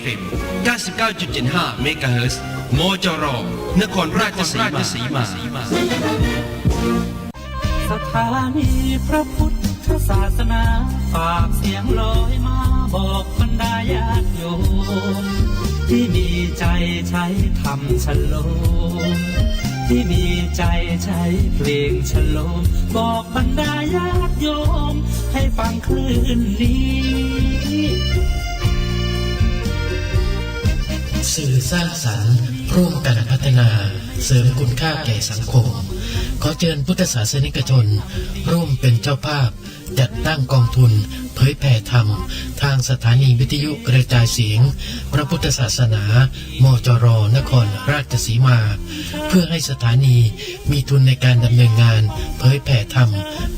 FM 99.75เมกะเฮิรตซ์มจรนครราชสีมา สถานีพระพุทธศาสนา ฝากเสียงลอยมาบอกบรรดาญาติโยมที่มีใจใช้ทำฉโลมที่มีใจใช้เพลงฉโลมบอกบรรดาญาติโยม ให้ฟังคลื่นนี้ สื่อสร้างสรรค์ร่วมกันพัฒนา เสริมคุณค่าแก่สังคม ขอเชิญพุทธศาสนิกชน ร่วมเป็นเจ้าภาพ จัดตั้งกองทุน เผยแผ่ธรรม ทางสถานีวิทยุกระจายเสียง พระพุทธศาสนา มจร นครราชสีมา เพื่อให้สถานีมีทุนในการดำเนินงาน เผยแผ่ธรรม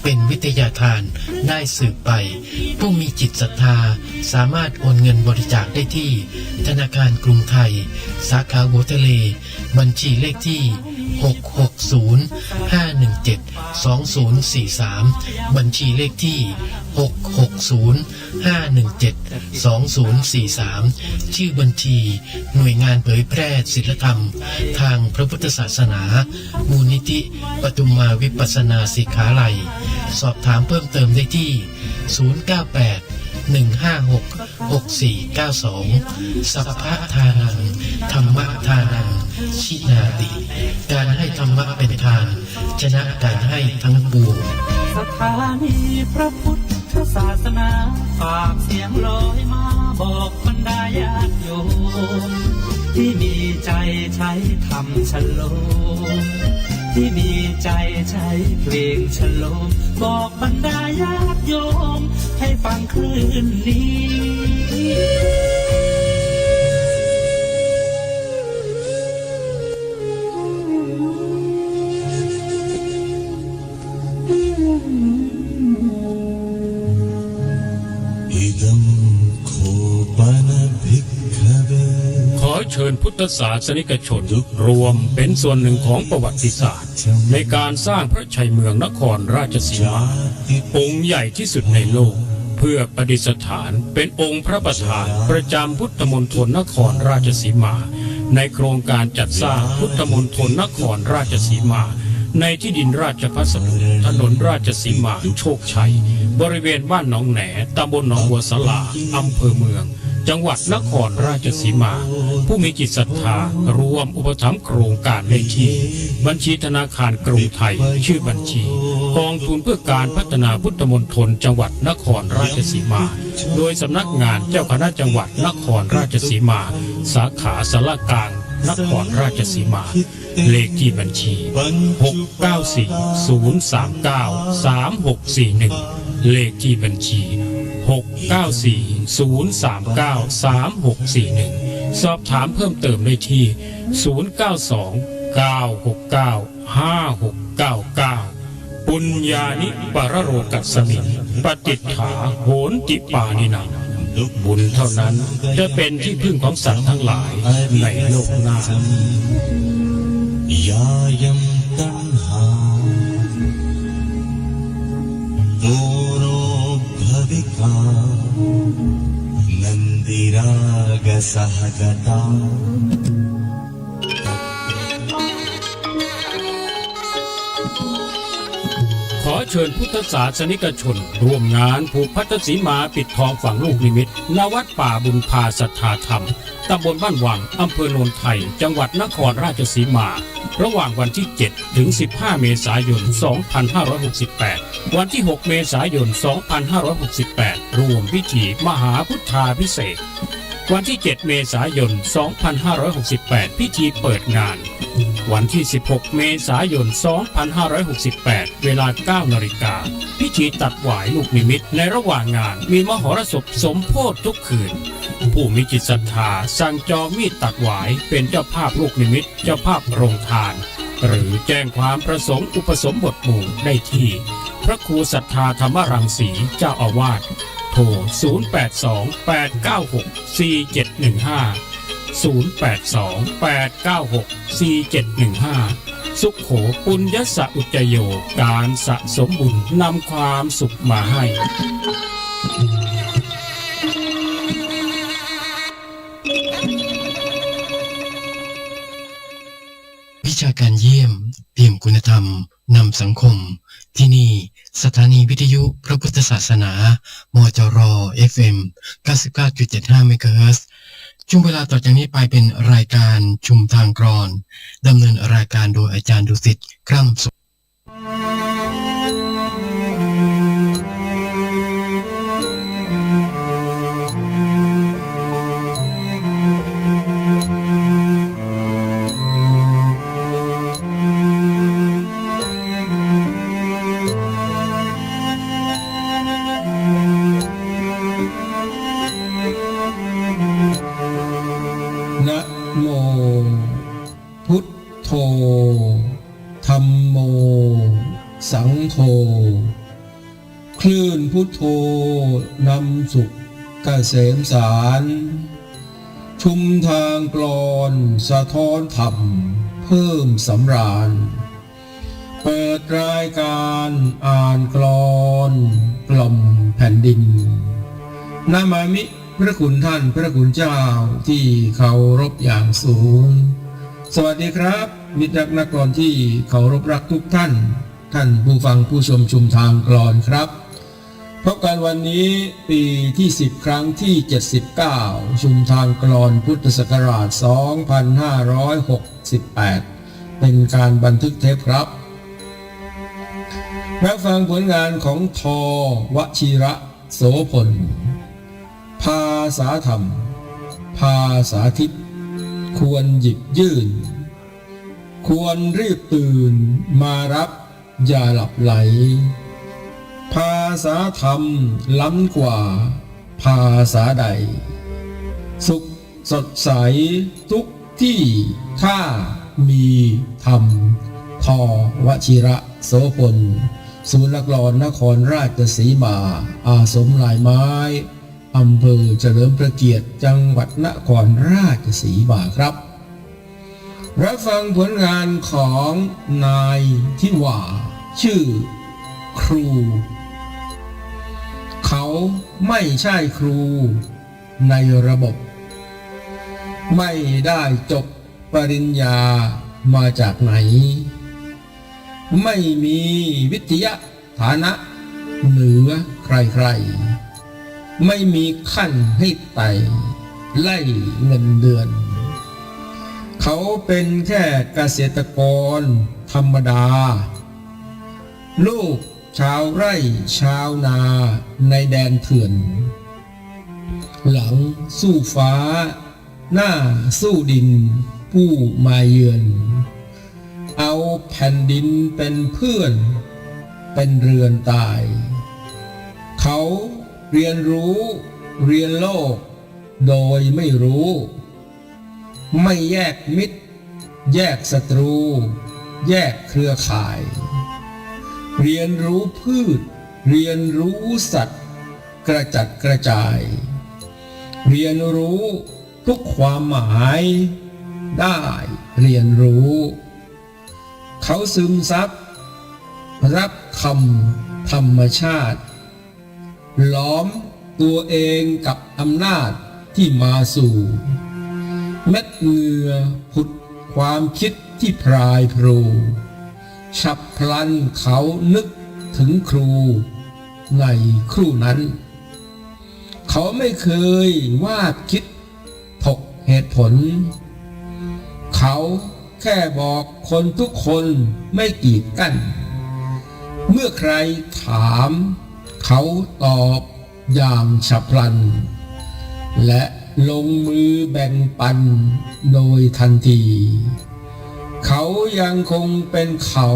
เป็นวิทยาทานได้สืบไป ผู้มีจิตศรัทธาสามารถโอนเงินบริจาคได้ที่ ธนาคารกรุงไทย สาขาหัวทะเล บัญชีเลขที่ 660 517 2043 บัญชีเลขที่ 660 517 2043 ชื่อบัญชี หน่วยงานเผยแพร่ศิลธรรม ทางพระพุทธศาสนา มูลนิธิปทุมมาวิปัสสนาสิกขาลัย สอบถามเพิ่มเติมได้ที่ 098 156-6492 สัพพะทานัง ธรรมะทานัง ชินาติ การให้ธรรมะเป็นทาน ชนะการให้ทั้งปวงสถานีพระพุทธศาสนา ฝากเสียงลอยมาบอกบรรดาญาติโยมที่มีใจใช้ทำฉลมที่มีใจใช้เพลงฉลมบอกบรรดาญาติโยม ฟังคืนนี้เชิญพุทธศาสนิกชนรวมเป็นส่วนหนึ่งของประวัติศาสตร์ ในการสร้างพระชัยเมืองนครราชสีมาองค์ใหญ่ที่สุดในโลก เพื่อประดิษฐานเป็นองค์พระประธานประจำพุทธมณฑลนครราชสีมา ในโครงการจัดสร้างพุทธมณฑลนครราชสีมา ในที่ดินราชพัสดุถนนราชสีมาโชคชัย บริเวณบ้านหนองแหนตำบลหนองวัวสลาอำเภอเมือง จังหวัดนครราชสีมา ผู้มีจิตศรัทธารวมอุปถัมภ์โครงการเลขที่ บัญชีธนาคารกรุงไทย ชื่อบัญชี กองทุนเพื่อการพัฒนาพุทธมณฑลจังหวัดนครราชสีมา โดยสำนักงานเจ้าคณะจังหวัดนครราชสีมา สาขาสารกลางนครราชสีมา เลขที่บัญชี 694-039-3641 เลขที่บัญชี 694-039-3641 สอบถามเพิ่มเติมได้ที่ 092-969-5699 ปุญญานิปรโรกัสมินปฏิฐาโหนติปานินาบุญเท่านั้นจะเป็นที่พึ่งของสัตว์ทั้งหลายในโลกหน้ายายมตัณหา नन्दिरागसहगता ขอเชิญพุทธศาสนิกชน ร่วมงานผูกพัทธสีมาปิดทองฝั่งลูกนิมิตณวัดป่าบุญพาสัทธาธรรม ตำบลบ้านวัง อำเภอโนนไทย จังหวัดนครราชสีมา ระหว่างวันที่ 7 ถึง 15 เมษายน 2568 วันที่ 6 เมษายน 2568 รวมพิธีมหาพุทธาพิเศษ วันที่ 7 เมษายน 2568 พิธีเปิดงาน วันที่ 16 เมษายน 2568 เวลา 9 นาฬิกา พิธีตัดหวายลูกนิมิตในระหว่างงานมีมหรสพสมโพธทุกคืน ผู้มีจิตศรัทธาสั่งจองมีดตัดหวายเป็นเจ้าภาพลูกนิมิต เจ้าภาพโรงทาน หรือแจ้งความประสงค์อุปสมบทหมู่ได้ที่ พระครูศรัทธาธรรมรังสีเจ้าอาวาสโทร 0828964715 0828964715 สุขโขปุญญสะอุจโย การสะสมบุญนำความสุขมาให้วิชาการเยี่ยมเปี่ยมคุณธรรมนำสังคม ที่นี่สถานีวิทยุพระพุทธศาสนา มจรอ FM 99.75 MHz ช่วงเวลาต่อจากนี้ไปเป็นรายการชุมทางกรอนดำเนินรายการโดยอาจารย์ดุสิตคร่ำสุ เกษมสาร ชุมทางกลอนสะท้อนธรรม เพิ่มสำราญ เปิดรายการอ่านกลอนกล่อมแผ่นดินนามามิพระคุณท่านพระคุณเจ้าที่เคารพอย่างสูง สวัสดีครับ มิตรนักกลอนที่เคารพรักทุกท่าน ท่านผู้ฟังผู้ชมชุมทางกลอนครับ พบกันวันนี้ปีที่ 10 ครั้งที่ 79 ชุมทางกลอนพุทธศักราช 2568 เป็นการบันทึกเทปครับรับฟังผลงานของทอวชิระโสพล ภาษาธรรม ภาษาทิพย์ควรหยิบยื่น ควรรีบตื่นมารับอย่าหลับไหล ภาษาธรรมล้ำกว่า ภาษาใด สุขสดใสทุกที่ถ้ามีธรรม ทอวชิระโสพลศูนย์ละกรอนนครราชสีมา อาสมลายไม้อำเภอเฉลิมพระเกียรติจังหวัดนครราชสีมาครับรับฟังผลงานของนายที่ว่าชื่อ ครู เขาไม่ใช่ครูในระบบ ไม่ได้จบปริญญามาจากไหน ไม่มีวิทยาฐานะเหนือใครๆ ไม่มีขั้นให้ไต่ไล่เงินเดือน เขาเป็นแค่เกษตรกรธรรมดา ลูก ชาวไร่ชาวนาในแดนเถื่อน หลังสู้ฟ้า หน้าสู้ดิน ผู้มาเยือน เอาแผ่นดินเป็นเพื่อน เป็นเรือนตาย เขาเรียนรู้เรียนโลก โดยไม่รู้ ไม่แยกมิตร แยกศัตรู แยกเครือข่าย เรียนรู้พืช เรียนรู้สัตว์ กระจัดกระจาย เรียนรู้ทุกความหมาย ได้เรียนรู้ เขาซึมซับรับคำธรรมชาติ ล้อมตัวเองกับอำนาจที่มาสู่ เม็ดเหงื่อผุดความคิดที่พรายพรู ฉับพลันเขานึกถึงครูในครู่นั้น เขาไม่เคยวาดคิดถกเหตุผล เขาแค่บอกคนทุกคนไม่กีดกัน เมื่อใครถาม เขาตอบอย่างฉับพลัน และลงมือแบ่งปันโดยทันที เขายังคงเป็นเขา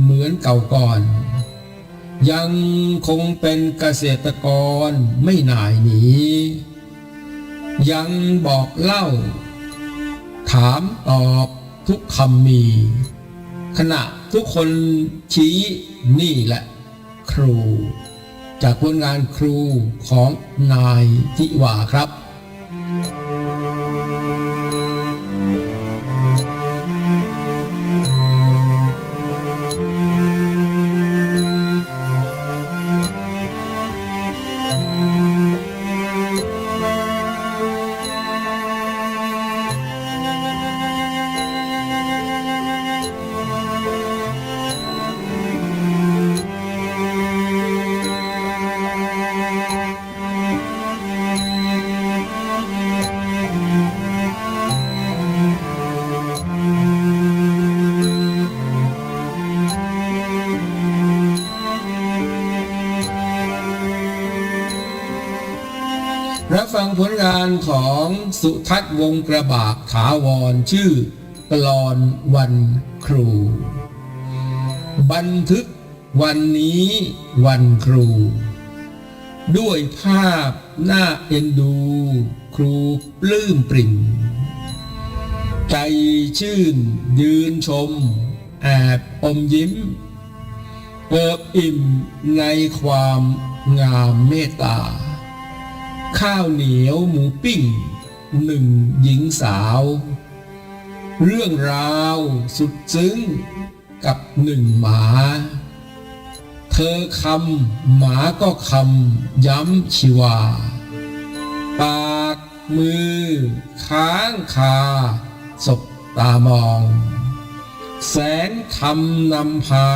เหมือนเก่าก่อน ยังคงเป็นเกษตรกรไม่หน่ายหนี ยังบอกเล่า ถามตอบทุกคำมี ขณะทุกคนชี้นี่แหละ ครู จากผลงานครูของนายทิวาครับ ผลงานของสุทัศน์วงศ์กระบากถาวรชื่อกลอนวันครู บันทึกวันนี้วันครู ด้วยภาพหน้าเอ็นดู ครูปลื้มปริ่มใจชื่นยืนชม แอบอมยิ้มเอิบอิ่มในความงามเมตตา ข้าวเหนียวหมูปิ้งหนึ่งหญิงสาว เรื่องราวสุดซึ้งกับหนึ่งหมา เธอคำหมาก็คำย้ำชีวา ปากมือ ค้างคา ศบตามอง แสงคำนำพา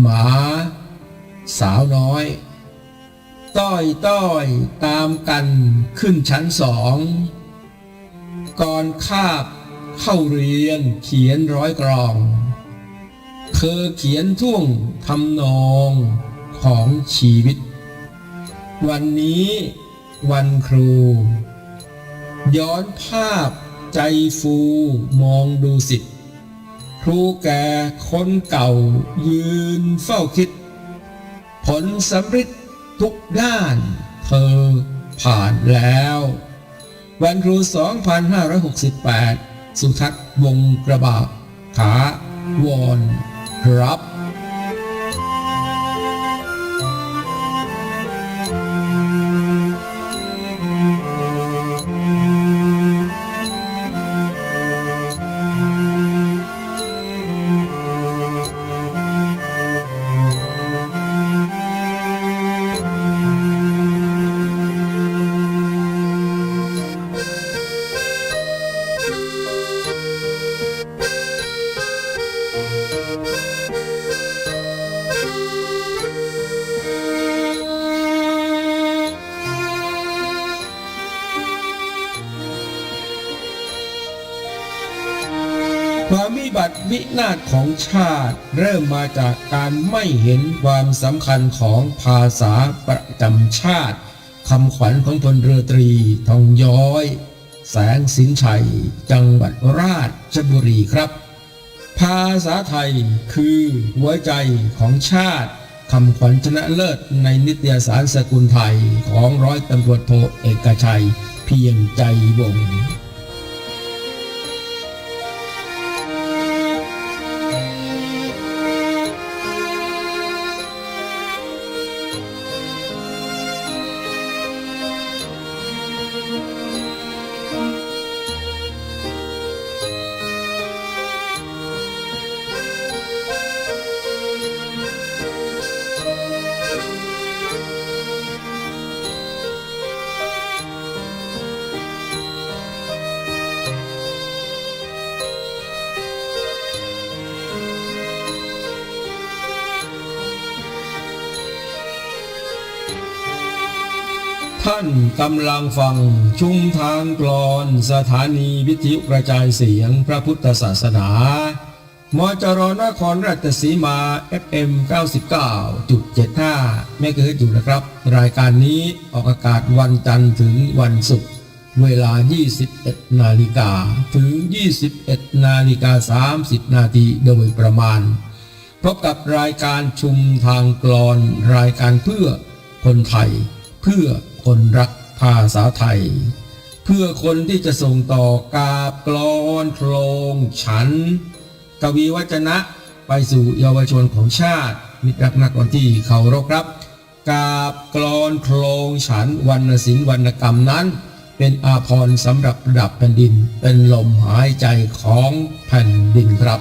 หมา สาวน้อย ต้อยต้อยตามกันขึ้นชั้นสองก่อนคาบเข้าเรียนเขียนร้อยกรอง เธอเขียนท่วงทำนองของชีวิต วันนี้วันครู ย้อนภาพใจฟูมองดูสิทธิ์ครูแก่คนเก่ายืนเฝ้าคิด ผลสำฤทธิ์ ทุกด้านเธอผ่านแล้ว วันครู 2568 สุทัศน์วงกระบาขาวอนครับ วินาศของชาติ เริ่มมาจากการไม่เห็นความสำคัญของภาษาประจำชาติคำขวัญของพลเรือตรีทองย้อย แสงสินชัย จังหวัดราชบุรีครับ ภาษาไทยคือหัวใจของชาติคำขวัญชนะเลิศในนิตยสารสกุลไทยของร้อยตำรวจโทเอกชัย เพียงใจวงำลังฟังชุมทางกลอนสถานีวิทยุกระจายเสียงพระพุทธศาสนามจรนครราชสีมา FM 99.75 เมกะเฮิรตซ์อยู่นะครับ รายการนี้ออกอากาศวันจันทร์ถึงวันศุกร์เวลา 21 นาฬิกาถึง 21 นาฬิกา 30 นาทีโดยประมาณ พบกับรายการชุมทางกลอน รายการเพื่อคนไทย เพื่อคนรัก ภาษาไทย เพื่อคนที่จะส่งต่อกาบกลอนโครงฉัน กวีวจนะไปสู่เยาวชนของชาติมิตรักนักกลอนที่เคารพครับกาบกลอนโครงฉันวรรณศิลป์วรรณกรรมนั้น เป็นอาภรณ์สำหรับระดับแผ่นดินเป็นลมหายใจของแผ่นดินครับ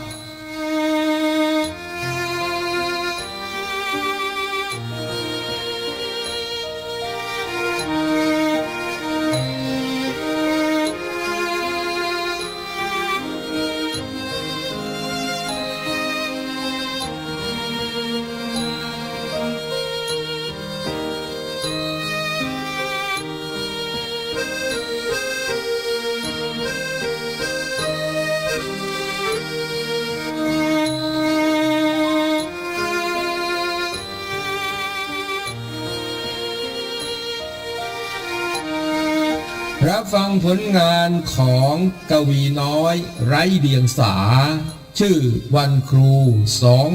รับฟังผลงานของกวีน้อยไร้เดียงสา ชื่อวันครู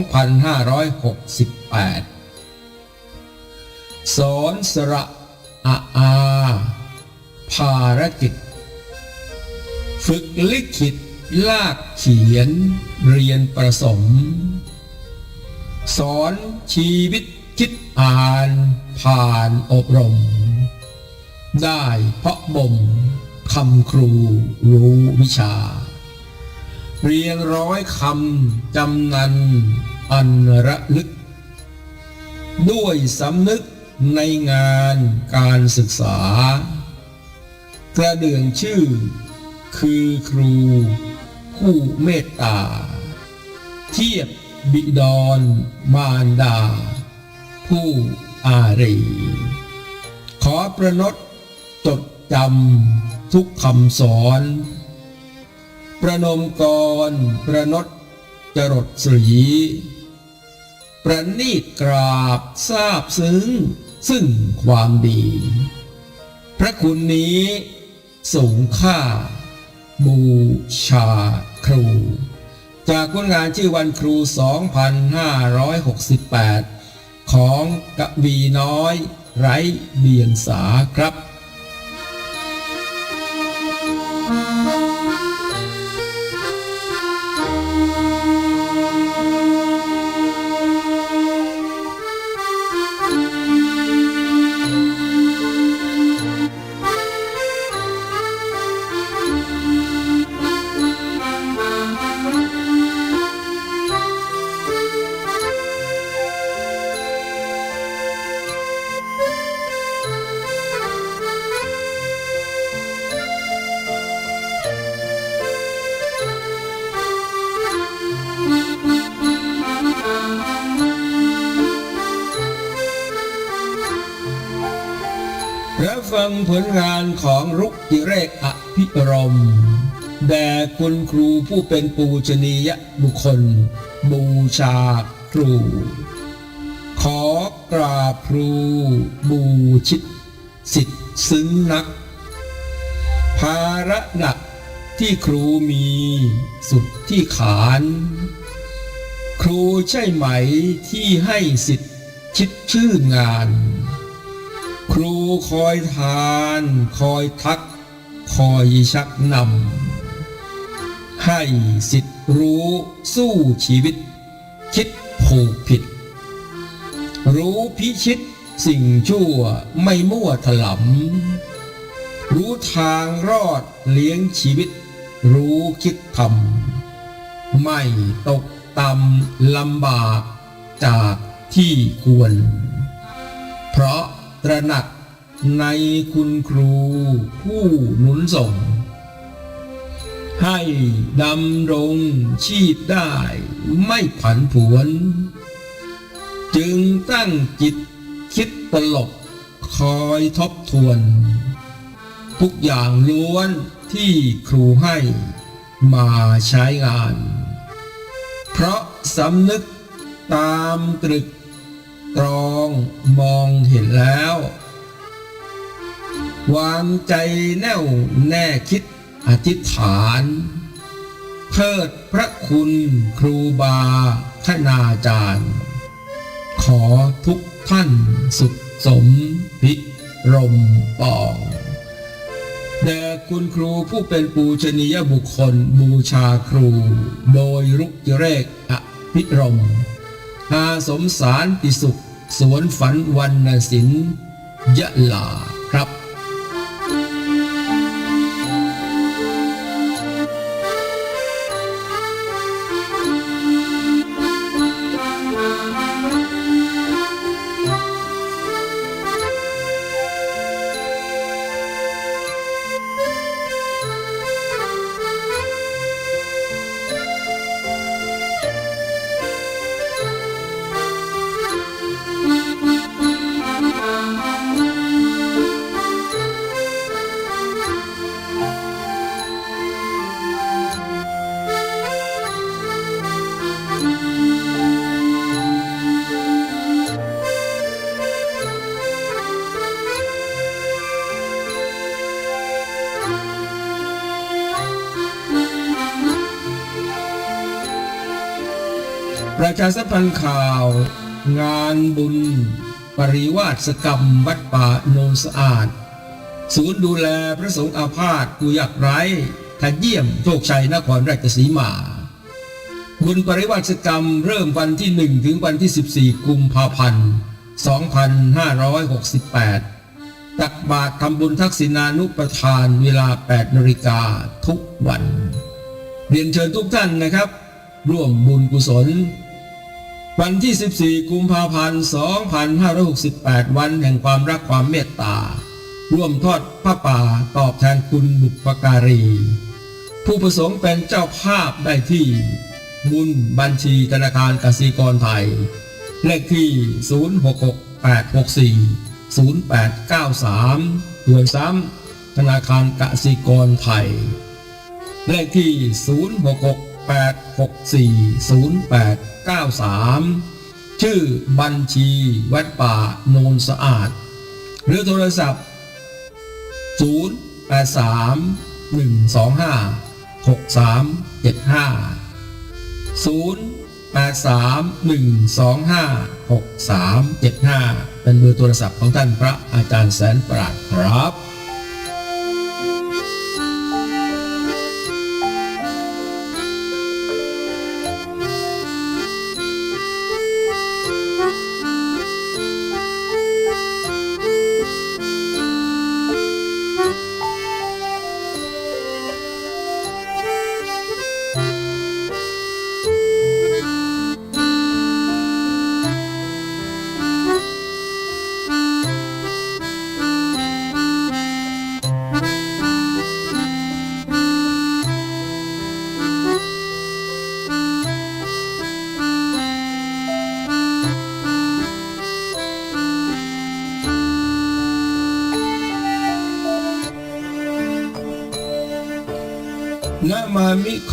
2568 สอนสระอาอา ภารกิจ ฝึกลิขิตลากเขียน เรียนประสม สอนชีวิตคิดอ่านผ่านอบรม ได้เพราะบ่มคำครูรู้วิชา เรียงร้อยคำจำนันอันระลึก ด้วยสำนึกในงานการศึกษา กระเดื่องชื่อ คือครู ผู้เมตตา เทียบบิดอนมารดา ผู้อารี ขอประนด จดจำทุกคำสอน ประนมกร ประนดจรดสรี ประนีตกราบทราบซึ้ง ซึ่งความดี พระคุณนี้สูงค่า บูชาครู จากผลงานชื่อวันครู 2568 ของกวีน้อยไร้เดียงสาครับรับ ม แด่คุณครูผู้เป็นปูชนียบุคคล บูชาครู ขอกราบครู บูชิต สิทธิ์ซึ้งนัก ภาระหนักที่ครูมีสุดที่ขาน ครูใช่ไหมที่ให้สิทธิ์ชิดชื่นงาน ครูคอยทาน คอยทัก คอยชักนำให้สิทธิ์รู้สู้ชีวิต คิดผูกผิด รู้พิชิตสิ่งชั่วไม่มั่วถลำรู้ทางรอดเลี้ยงชีวิต รู้คิดทำไม่ตกต่ำลำบากจากที่ควร เพราะตระหนัก ในคุณครูผู้หนุนส่ง ให้ดำรงชีพได้ไม่ผันผวน จึงตั้งจิตคิดตลบคอยทบทวน ทุกอย่างล้วนที่ครูให้มาใช้งาน เพราะสำนึกตามตรึกตรองมองเห็นแล้ว วางใจแน่วแน่คิดอธิษฐานเทิดพระคุณครูบาคณาจารย์ ขอทุกท่านสุขสมพิรมปองแด่คุณครูผู้เป็นปูชนียบุคคลบูชาครู โดยรุกเรกอภิรมอาสมสารติสุข สวนฝันวันนศิลยะลาครับ ประชาสัมพันธ์ข่าว งานบุญ ปริวาสกรรมวัดป่าโนนสะอาด ศูนย์ดูแลพระสงฆ์อาพาธผู้ยากไร้ทันเยี่ยมโชคชัยนครราชสีมา บุญปริวาสกรรมเริ่มวันที่ 1 ถึงวันที่ 14 กุมภาพันธ์ 2568 ตักบาตรทำบุญทักษิณานุปทานเวลา 8นาฬิกาทุกวัน เรียนเชิญทุกท่านนะครับ ร่วมบุญกุศล วันที่ 14 กุมภาพันธ์ 2568 วันแห่งความรักความเมตตา ร่วมทอดผ้าป่าตอบแทนคุณบุปการี ผู้ประสงค์เป็นเจ้าภาพได้ที่ บุญบัญชีธนาคารกสิกรไทย เลขที่ 0668640893โดยซ้ำธนาคารกสิกรไทย เลขที่ 066 0864-08-93 ชื่อบัญชีวัดป่าโนนสะอาด หรือโทรศัพท์ 083 125 6375 0 8 3 1 2 5 6 3 7 5 เป็นเบอร์โทรศัพท์ของท่านพระอาจารย์แสนปราดครับ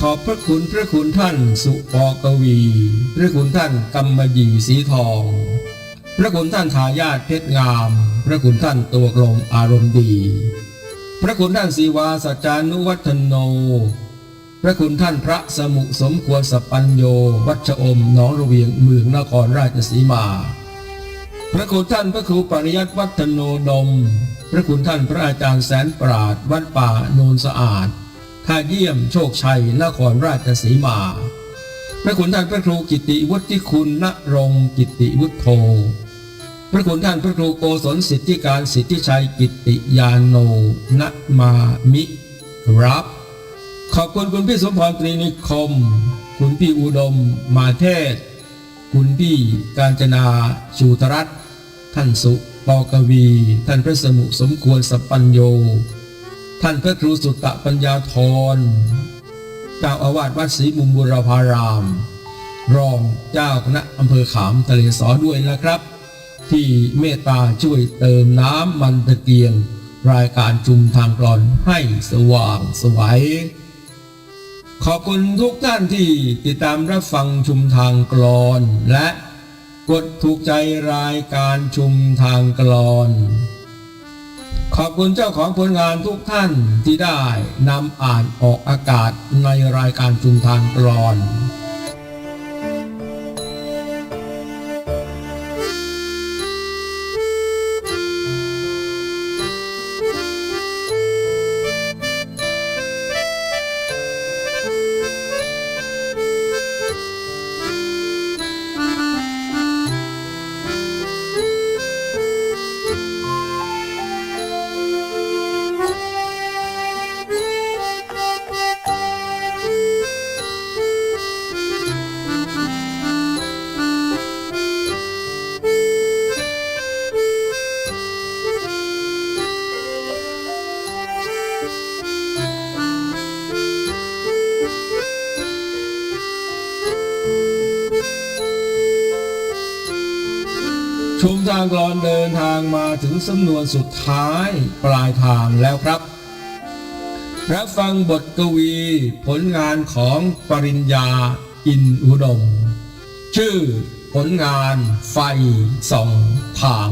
อบพระคุณพระคุณท่านสุปอกวี พระคุณท่านกำมะหยี่สีทอง พระคุณท่านทายาทเพชรงาม พระคุณท่านตัวกลมอารมณ์ดี พระคุณท่านสีวาสัจานุวัฒโน พระคุณท่านพระสมุสมควรสปัญโย วัชอมหนองระเวียงเมืองนครราชสีมา พระคุณท่านพระครูปริยัติวัฒโนดม พระคุณท่านพระอาจารย์แสนปราดวัดป่าโนนสะอาด ท่าเยี่ยมโชคชัยนครราชสีมา พระคุณท่านพระครูกิติวุฒิคุณณรงกิติวุฒโธพระคุณท่านพระครูโกศลสิทธิการสิทธิชัยกิติยานโนณมามิรับ ขอบคุณคุณพี่สมพรตรีนิคม คุณพี่อุดม มาเทศ คุณพี่กาญจนาชูตรัตท่านสุปอกวี ท่านพระสมุสมควรสัปปัญโย ท่านพระครูสุตตะปัญญาธรเจ้าอาวาสวัดศรีมุมบุรพาราม รองเจ้าคณะอำเภอขามทะเลสอด้วยนะครับ ที่เมตตาช่วยเติมน้ำมันตะเกียง รายการจุมทางกลอนให้สว่างสวัยขอบคุณทุกท่านที่ติดตามรับฟังชุมทางกลอนและกดถูกใจรายการชุมทางกลอน ขอบคุณเจ้าของผลงานทุกท่านที่ได้นำอ่านออกอากาศในรายการชุมทางกลอน สำนวนสุดท้ายปลายทางแล้วครับ รับฟังบทกวี ผลงานของปริญญาอินอุดม ชื่อผลงานไฟสองทาง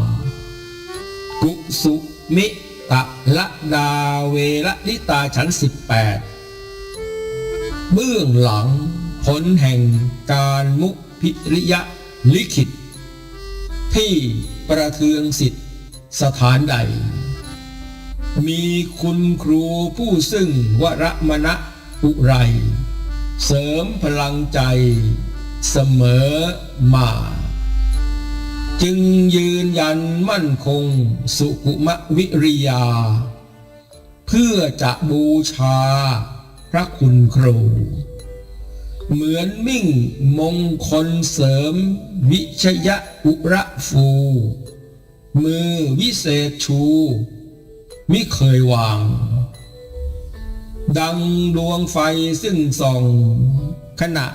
กุสุมิตะละดาเวละลิตาชั้นสิบแปดเบื้องหลังผลแห่งการมุพิริยะลิขิต ที่ประเทืองสิทธิ สถานใด มีคุณครูผู้ซึ่งวรมณะอุไร เสริมพลังใจเสมอมา จึงยืนยันมั่นคงสุขุมวิริยา เพื่อจะบูชาพระคุณครู เหมือนมิ่งมงคลเสริมวิชยะอุระฟู มือวิเศษชูมิเคยวาง ดังดวงไฟซึ่งส่อง ขณะ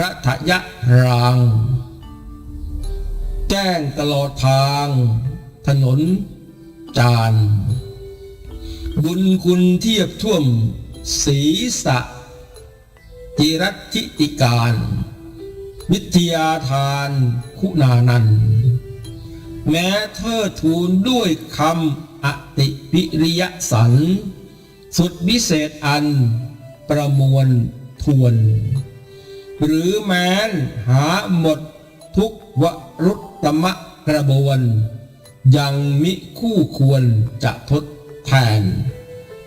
รัฐยะราง แจ้งตลอดทาง ถนน จาน บุญคุณเทียบท่วม ศีษะจิรัติติการ วิทยาทาน คุณานันท์ แม้เทิดทูนด้วยคำอติปิริยสัน สุดวิเศษอันประมวลทวน หรือแม้นหาหมดทุกวรุตมะกระบวน ยังมิคู่ควรจะทดแทน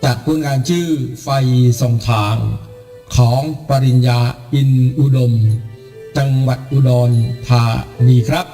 จากผลงานชื่อไฟสองทาง ของปริญญาอินอุดม จังหวัดอุดรธานีครับ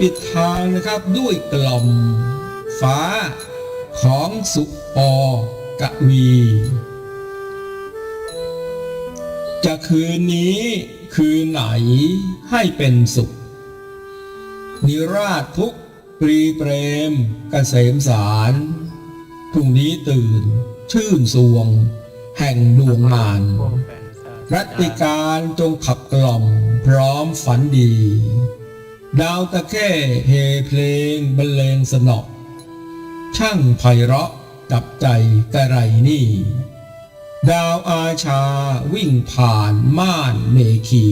ปิดท้ายปิดทางนะครับด้วยกล่อมฟ้าของสุปอกะวีจะคืนนี้คืนไหนให้เป็นสุข นิราชทุกข์ปรีเปรมกเกษมสารพรุ่งนี้ตื่น ชื่นสวง แห่งดวงมานรัตติการจงขับกล่อมพร้อมฝันดี ดาวตะแค่เฮเพลงบรรเลงสนอช่างไพเราะจับใจกระไรนี่ ดาวอาชาวิ่งผ่านม่านเมคี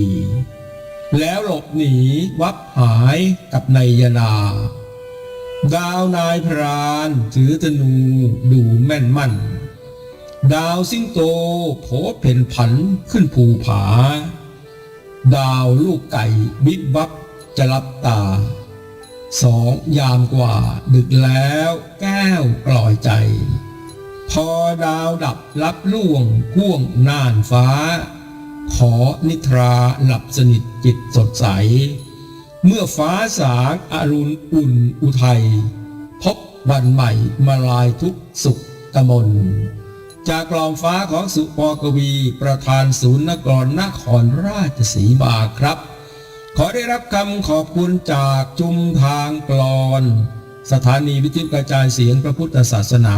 แล้วหลบหนีวับหายกับนายนา ดาวนายพรานถือธนูดูแม่นมั่น ดาวสิงโตโผเพ่นผันขึ้นภูผา ดาวลูกไก่บิบวับ จะรับตาสองยามกว่าดึกแล้วแก้วกลอยใจ พอดาวดับรับล่วงห่วงน่านฟ้า ขอนิทราหลับสนิทจิตสดใส เมื่อฟ้าสางอรุณอุ่นอุทัย พบวันใหม่มาลายทุกสุขกมลจากกลองฟ้าของสุปอกวีประธานศูนย์นกรนครราชสีมาครับ ขอได้รับคำขอบคุณจากจุมทางกลอน สถานีวิทยุกระจายเสียงพระพุทธศาสนา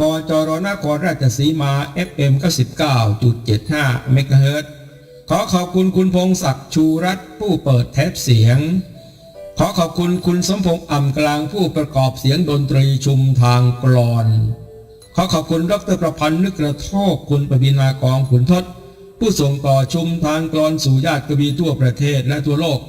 มจรนครราชสีมา FM 99.75เมกะเฮิรตขอขอบคุณคุณพงศักดิ์ชูรัตผู้เปิดเทปเสียง ขอขอบคุณคุณสมพงษ์อ่ำกลางผู้ประกอบเสียงดนตรีชุมทางกลอน ขอขอบคุณดรประพันธ์นึกกระโทกคุณปบินากองขุนทศ ผู้ส่งต่อชุมทางกรอนสู่ญาติกวีทั่วประเทศและทั่วโลก